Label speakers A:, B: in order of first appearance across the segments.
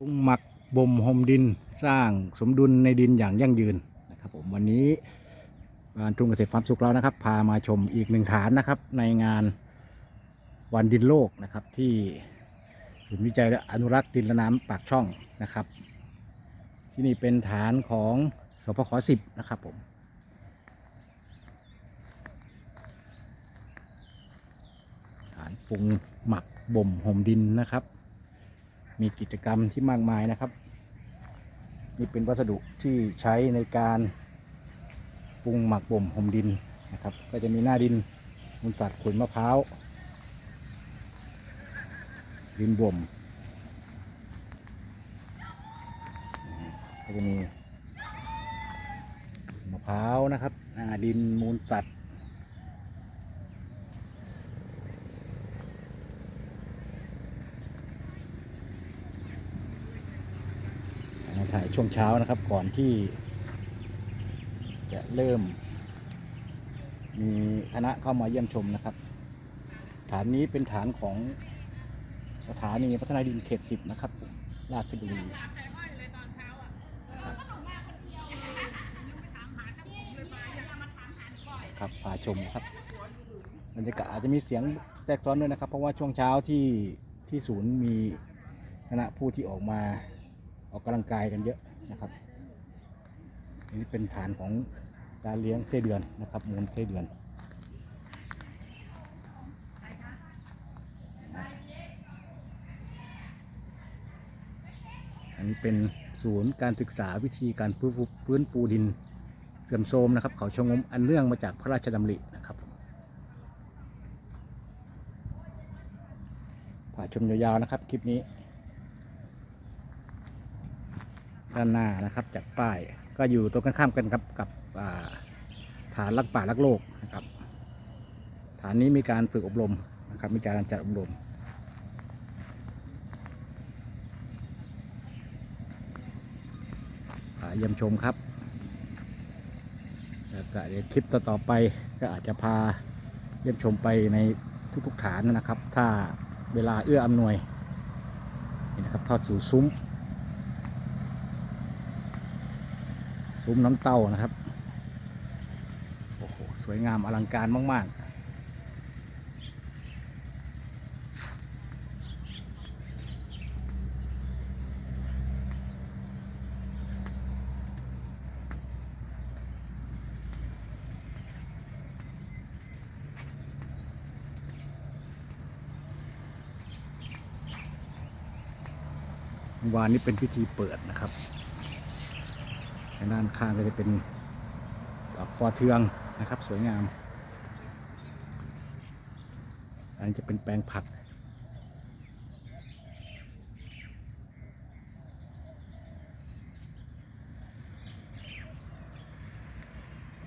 A: ปรุงหมักบ่มห่มดินสร้างสมดุลในดินอย่างยั่งยืนนะครับผมวันนี้บานทุ่งเกษตรฟามสุขเรานะครับ พามาชมอีกหนึ่งฐานนะครับ ในงานวันดินโลกนะครับ ที่ศูนย์วิจัยและอนุรักษ์ดินและน้ำปากช่องนะครับ ที่นี่เป็นฐานของสพขสิบนะครับผมฐานปรุงหมักบ่มห่มดินนะครับ มีกิจกรรมที่มากมายนะครับ นี่เป็นวัสดุที่ใช้ในการปรุงหมักบ่มห่มดินนะครับ ก็จะมีหน้าดินมูลสัตว์ขุยมะพร้าวดินบ่มก็จะมีมะพร้าวนะครับหน้าดินมูลสัตว์ ถ่ายช่วงเช้านะครับ ก่อนที่ จะเริ่ม มีคณะเข้ามาเยี่ยมชมนะครับ ฐานนี้เป็นฐานของสถานีพัฒนาดินเขตสิบนะครับ ราชบุรีครับพาชมครับบรรยากาศอาจจะมีเสียงแทรกซ้อนด้วยนะครับ เพราะว่าช่วงเช้าที่ที่ศูนย์มีคณะผู้ที่ออกมา ออกกำลังกายกันเยอะนะครับอันนี้เป็นฐานของการเลี้ยงไส้เดือนนะครับมูลไส้เดือนอันนี้เป็นศูนย์การศึกษาวิธีการฟื้นฟูดินเสื่อมโทรมนะครับเขาชงมอันเนื่องมาจากพระราชดำรินะครับผ่าชมยาวๆนะครับคลิปนี้ ด้านหน้านะครับจากป้ายก็อยู่ตรงกันข้ามกันครับกับฐานรักป่ารักโลกนะครับ ฐานนี้มีการฝึกอบรมนะครับ มีการจัดอบรมเยี่ยมชมครับแล้วก็เดี๋ยวคลิปต่อๆไปก็อาจจะพาเยี่ยมชมไปในทุกๆฐานนะครับ ถ้าเวลาเอื้ออำนวยนี่นะครับทอดสู่ซุ้ม ซุ้มน้ำเต้านะครับ โอ้โห สวยงามอลังการมาก ๆวานนี้เป็นพิธีเปิดนะครับ ด้านข้างก็จะเป็นดอกปอเทืองนะครับ สวยงาม อันนี้จะเป็นแปลงผัก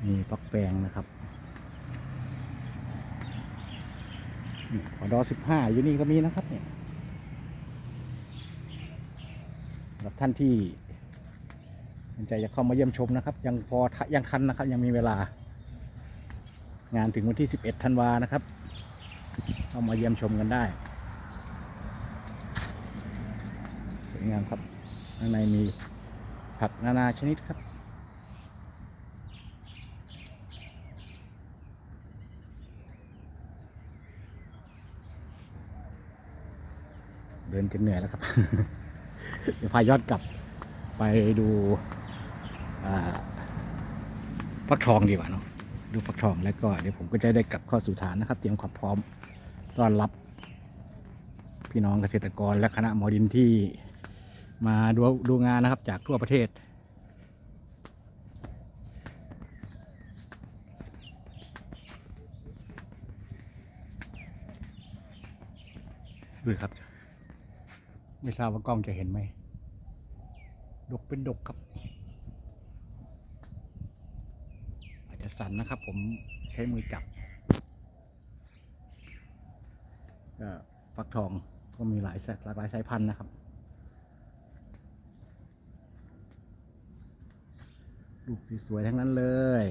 A: มีฟักแฟงนะครับอดอสิบห้าอยู่นี่ก็มีนะครับเนี่ยสำหรับท่านที่ สนใจจะเข้ามาเยี่ยมชมนะครับ ยังพอยังทันนะครับ ยังมีเวลา งานถึงวันที่ 11ธันวานะครับ เข้ามาเยี่ยมชมกันได้สวยงามครับข้างในมีผักนานาชนิดครับเดินจนเหนื่อยแล้วครับ เดี๋ยวพายอดกลับไปดู ฟักทองดีกว่าเนาะดูฟักทองแล้วก็เดี๋ยวผมก็จะได้กลับเข้าสู่ฐานนะครับ เตรียมความพร้อมต้อนรับพี่น้องเกษตรกรและคณะหมอดินที่มาดูดูงานนะครับจากทั่วประเทศ ดูครับ ไม่ทราบว่ากล้องจะเห็นไหม ดกเป็นดกครับ จะสันนะครับ ผมใช้มือจับก็ฟักทองก็มีหลายหลากหลายสายพันธุ์นะครับ ลูกสวยๆทั้งนั้นเลย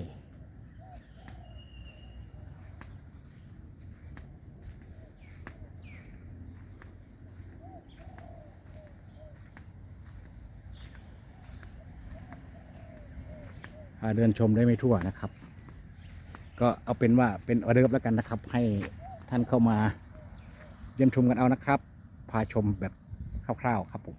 A: เดินชมได้ไม่ทั่วนะครับ ก็เอาเป็นว่าเป็นออเดิร์ฟแล้วกันนะครับ ให้ท่านเข้ามาเยี่ยมชมกันเอานะครับ พาชมแบบคร่าวๆครับผม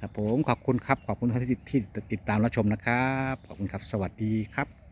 A: ครับผมขอบคุณครับขอบคุณที่ที่ติดตามรับชมนะครับ ขอบคุณครับสวัสดีครับ